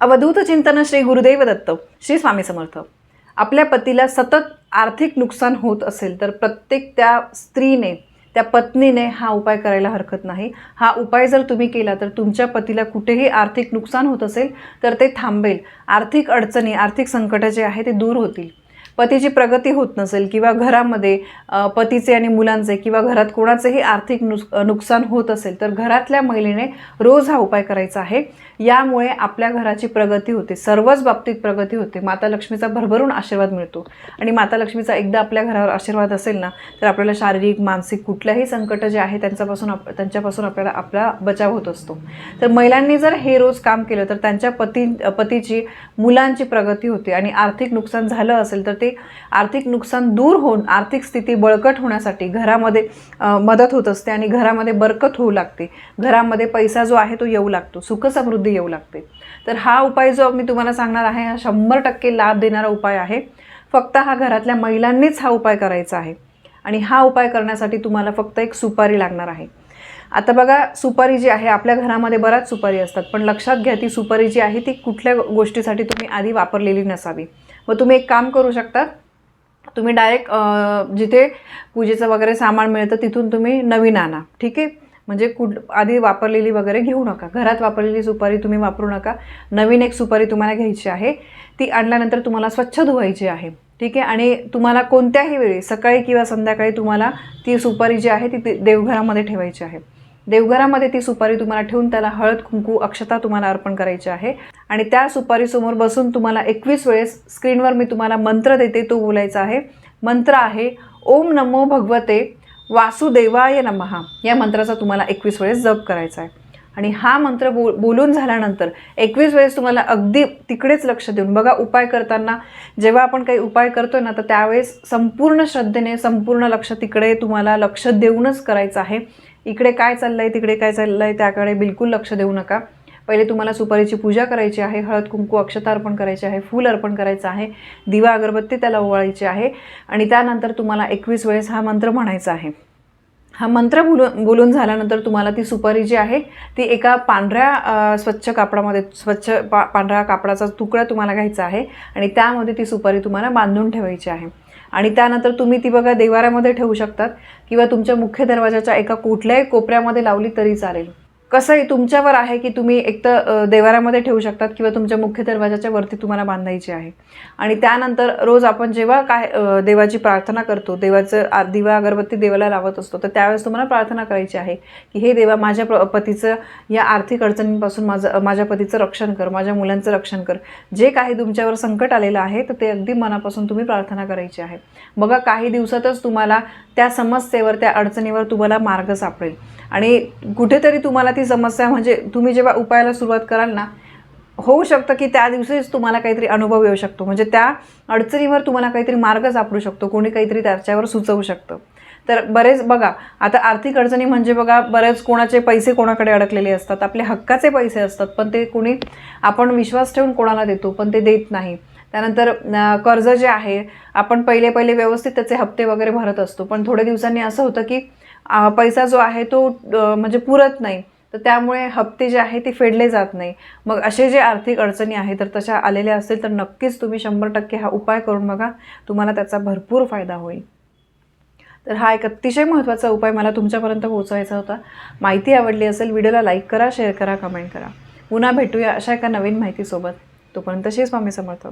अवधूत चिंतन श्री गुरुदेव दत्त श्री स्वामी समर्थ. आपल्या पतीला सतत आर्थिक नुकसान होत असेल तर प्रत्येक त्या स्त्रीने त्या पत्नीने हा उपाय करायला हरकत नाही. हा उपाय जर तुम्ही केला तर तुमच्या पतीला कुठेही आर्थिक नुकसान होत असेल तर ते थांबेल. आर्थिक अडचणी आर्थिक संकटं जे आहे ते दूर होतील. पतीची प्रगती होत नसेल किंवा घरामध्ये पतीचे आणि मुलांचे किंवा घरात कोणाचेही आर्थिक नुस नुकसान होत असेल तर घरातल्या महिलेने रोज हा उपाय करायचा आहे. यामुळे आपल्या घराची प्रगती होते. सर्वच बाबतीत प्रगती होते. माता लक्ष्मीचा भरभरून आशीर्वाद मिळतो. आणि माता लक्ष्मीचा एकदा आपल्या घरावर आशीर्वाद असेल ना तर आपल्याला शारीरिक मानसिक कुठल्याही संकट जे आहे त्यांच्यापासून आप त्यांच्यापासून आपल्याला आपला बचाव होत असतो. तर महिलांनी जर हे रोज काम केलं तर त्यांच्या पती पतीची मुलांची प्रगती होते. आणि आर्थिक नुकसान झालं असेल तर ते आर्थिक नुकसान दूर होऊन आर्थिक स्थिती बळकट होण्यासाठी घरामध्ये मदत होत असते आणि घरामध्ये बरकत होऊ लागते. घरामध्ये पैसा जो आहे तो येऊ लागतो. सुखसमृद्धी येऊ लागते. तर हा उपाय जो मी तुम्हाला सांगणार आहे हा शंभर टक्के लाभ देणारा उपाय आहे. फक्त हा घरातल्या महिलांनीच हा उपाय करायचा आहे. आणि हा उपाय करण्यासाठी तुम्हाला फक्त एक सुपारी लागणार आहे. आता बघा सुपारी जी आहे आपल्या घरामध्ये बऱ्याच सुपारी असतात पण लक्षात घ्या ती सुपारी जी आहे ती कुठल्या गोष्टीसाठी तुम्ही आधी वापरलेली नसावी. मग तुम्ही एक काम करू शकता तुम्ही डायरेक्ट जिथे पूजेचं वगैरे सामान मिळतं तिथून तुम्ही नवीन आणा. ठीक आहे? म्हणजे कुठ आधी वापरलेली वगैरे घेऊ नका. घरात वापरलेली सुपारी तुम्ही वापरू नका. नवीन एक सुपारी तुम्हाला घ्यायची आहे. ती आणल्यानंतर तुम्हाला स्वच्छ धुवायची आहे. ठीक आहे? आणि तुम्हाला कोणत्याही वेळी सकाळी किंवा संध्याकाळी तुम्हाला ती सुपारी जी आहे ती ते- देवघरामध्ये ठेवायची आहे. देवघरामध्ये ती सुपारी तुम्हाला ठेवून त्याला हळद कुंकू अक्षता तुम्हाला अर्पण करायची आहे. आणि त्या सुपारीसमोर बसून तुम्हाला एकवीस वेळेस स्क्रीनवर मी तुम्हाला मंत्र देते तो बोलायचा आहे. मंत्र आहे ओम नमो भगवते वासुदेवाय नमहा या मंत्राचा तुम्हाला एकवीस वेळेस जप करायचा आहे. आणि हा मंत्र बो बोलून झाल्यानंतर एकवीस वेळेस तुम्हाला अगदी तिकडेच लक्ष देऊन बघा उपाय करताना जेव्हा आपण काही उपाय करतोय ना तर त्यावेळेस संपूर्ण श्रद्धेने संपूर्ण लक्ष तिकडे तुम्हाला लक्ष देऊनच करायचं आहे. इकडे काय चाललं आहे तिकडे काय चाललं आहे त्याकडे बिलकुल लक्ष देऊ नका. पहिले तुम्हाला सुपारीची पूजा करायची आहे हळद कुंकू अक्षता अर्पण करायचे आहे फूल अर्पण करायचं आहे दिवा अगरबत्ती त्याला ओवाळायची आहे आणि त्यानंतर तुम्हाला एकवीस वेळेस हा मंत्र म्हणायचा आहे. हा मंत्र बोलून बोलून झाल्यानंतर तुम्हाला ती सुपारी जी आहे ती एका पांढऱ्या स्वच्छ कापडामध्ये स्वच्छ पा पांढऱ्या कापडाचा तुकडा तुम्हाला घ्यायचा आहे आणि त्यामध्ये ती सुपारी तुम्हाला बांधून ठेवायची आहे. आणि त्यानंतर तुम्ही ती बघा देवाऱ्यामध्ये ठेवू शकतात किंवा तुमच्या मुख्य दरवाजाच्या एका कुठल्याही कोपऱ्यामध्ये लावली तरी चालेल. कसं आहे तुमच्यावर आहे की तुम्ही एक तर देवाऱ्यामध्ये ठेवू शकतात किंवा तुमच्या मुख्य दरवाजाच्या वरती तुम्हाला बांधायची आहे. आणि त्यानंतर रोज आपण जेव्हा काय देवाची प्रार्थना करतो देवाचं दिवा अगरबत्ती देवाला लावत असतो तर त्यावेळेस तुम्हाला प्रार्थना करायची आहे की हे देवा माझ्या प्र- पतीचं या आर्थिक अडचणींपासून माझं माझ्या पतीचं रक्षण कर माझ्या मुलांचं रक्षण कर. जे काही तुमच्यावर संकट आलेलं आहे तर ते अगदी मनापासून तुम्ही प्रार्थना करायची आहे. बघा काही दिवसातच तुम्हाला त्या समस्येवर त्या अडचणीवर तुम्हाला मार्ग सापडेल. आणि कुठेतरी तुम्हाला ती समस्या म्हणजे तुम्ही जेव्हा उपायाला सुरुवात कराल ना होऊ शकतं की त्या दिवशीच तुम्हाला काहीतरी अनुभव येऊ शकतो. म्हणजे त्या अडचणीवर तुम्हाला काहीतरी मार्ग सापडू शकतो कोणी काहीतरी त्याच्यावर सुचवू शकतं. तर बरेच बघा आता आर्थिक अडचणी म्हणजे बघा बरेच कोणाचे पैसे कोणाकडे अडकलेले असतात आपले हक्काचे पैसे असतात पण ते कोणी आपण विश्वास ठेवून कोणाला देतो पण ते देत नाही. त्यानंतर कर्ज जे आहे आपण पहिले पहिले व्यवस्थित त्याचे हप्ते वगैरे भरत असतो पण थोड्या दिवसांनी असं होतं की पैसा जो आहे तो म्हणजे पुरत नाही. तर त्यामुळे हप्ते जे आहे ते फेडले जात नाही. मग असे जे आर्थिक अडचणी आहे तर तशा आलेल्या असतील तर नक्कीच तुम्ही शंभर टक्के हा उपाय करून बघा. तुम्हाला त्याचा भरपूर फायदा होईल. तर हा एक अतिशय महत्त्वाचा उपाय मला तुमच्यापर्यंत पोहोचवायचा होता. माहिती आवडली असेल व्हिडिओला लाईक करा शेअर करा कमेंट करा. पुन्हा भेटूया अशा एका नवीन माहितीसोबत. तोपर्यंत शेष स्वामी समर्थ.